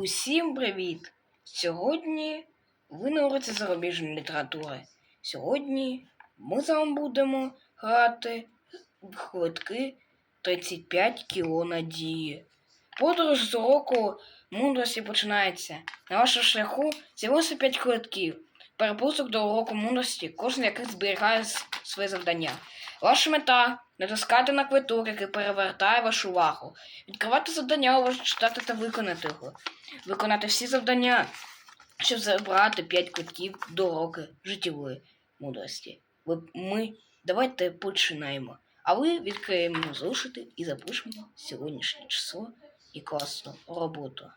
Усім привіт! Сьогодні ви на уроці зарубіжної літератури. Сьогодні ми з вами будемо грати в хвитки 35 кіло надії. Подорож з уроку мудрості починається. На вашому шляху з'явилося 5 квитків. Перепусок до уроку мудрості, кожен яких зберігає своє завдання. Ваша мета натискати на квиток, який перевертає вашу увагу. Відкривати завдання, уважно читати та виконати його. Виконати всі завдання, щоб забрати 5 квитків до уроки життєвої мудрості. Ми давайте починаємо. А ви відкриємо зошити і запишемо сьогоднішнє число і класну роботу.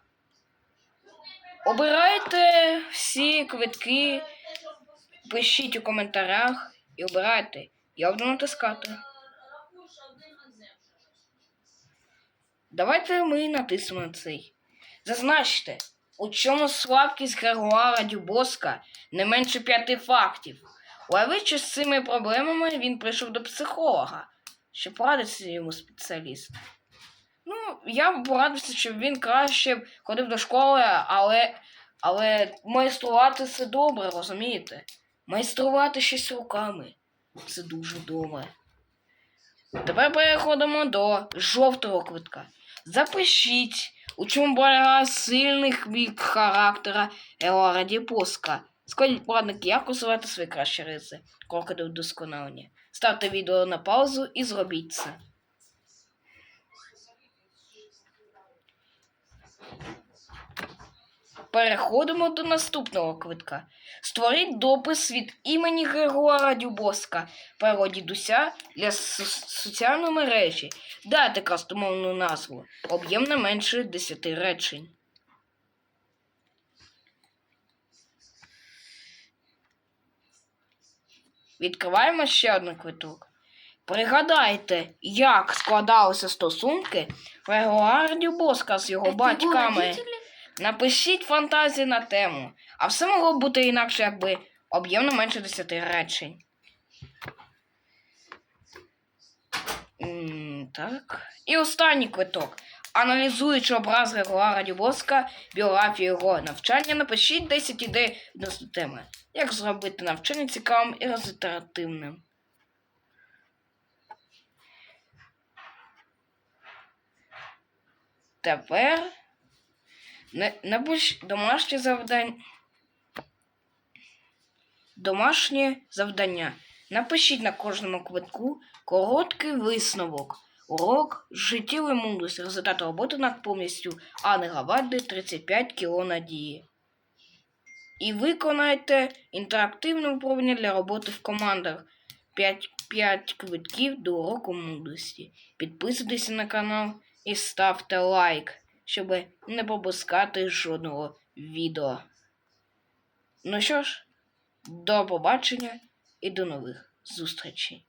Обирайте всі квитки, пишіть у коментарях і обирайте. Я буду натискати. Давайте ми натиснемо цей. Зазначте, у чому слабкість Грегуара Дюбоска не менше п'яти фактів. Уявивши з цими проблемами, він прийшов до психолога, щоб порадитися йому спеціаліст. Ну, я б порадився, щоб він краще ходив до школи, але, але майструвати це добре, розумієте? Майструвати щось руками. Це дуже добре. Тепер переходимо до жовтого квитка. Запишіть, у чому полягає сильний хвік характера Елора Діпоска. Скажіть порадник, як усувати свої кращі риси. Кроки до вдосконалення. Ставте відео на паузу і зробіть це. Переходимо до наступного квитка. Створіть допис від імені Григора Дюбоска, перо дідуся для соціальної мережі. Дайте кастомовну назву. Об'єм не менше 10 речень. Відкриваємо ще один квиток. Пригадайте, як складалися стосунки Григора Дюбоска з його батьками. Напишіть фантазії на тему. А все могло б бути інакше, якби об'єм не менше 10 речень. Так. І останній квиток. Аналізуючи образ Григора Дюбоска, біографію його навчання, напишіть 10 ідей відносно теми. Як зробити навчання цікавим і результативним. Тепер не, напиш домашнє завдання. Домашнє завдання. Напишіть на кожному квитку короткий висновок. Урок життєвої мудрості. Результат роботи над повністю Ани Гавади 35 кіло надії. І виконайте інтерактивне управління для роботи в командах. 5, 5 квитків до уроку мудрості. Підписуйтесь на канал і ставте лайк, щоб не пропускати жодного відео. Ну що ж, до побачення і до нових зустрічей.